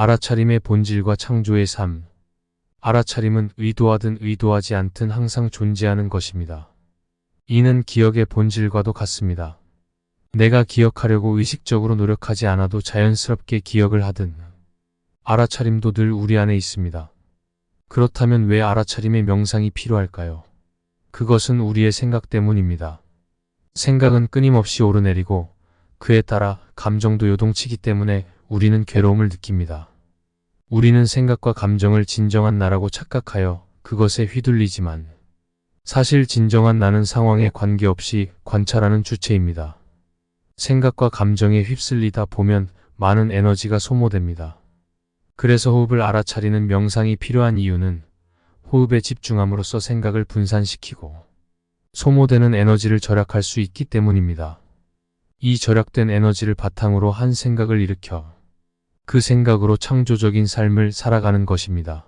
알아차림의 본질과 창조의 삶. 알아차림은 의도하든 의도하지 않든 항상 존재하는 것입니다. 이는 기억의 본질과도 같습니다. 내가 기억하려고 의식적으로 노력하지 않아도 자연스럽게 기억을 하든 알아차림도 늘 우리 안에 있습니다. 그렇다면 왜 알아차림의 명상이 필요할까요? 그것은 우리의 생각 때문입니다. 생각은 끊임없이 오르내리고 그에 따라 감정도 요동치기 때문에 우리는 괴로움을 느낍니다. 우리는 생각과 감정을 진정한 나라고 착각하여 그것에 휘둘리지만 사실 진정한 나는 상황에 관계없이 관찰하는 주체입니다. 생각과 감정에 휩쓸리다 보면 많은 에너지가 소모됩니다. 그래서 호흡을 알아차리는 명상이 필요한 이유는 호흡에 집중함으로써 생각을 분산시키고 소모되는 에너지를 절약할 수 있기 때문입니다. 이 절약된 에너지를 바탕으로 한 생각을 일으켜 그 생각으로 창조적인 삶을 살아가는 것입니다.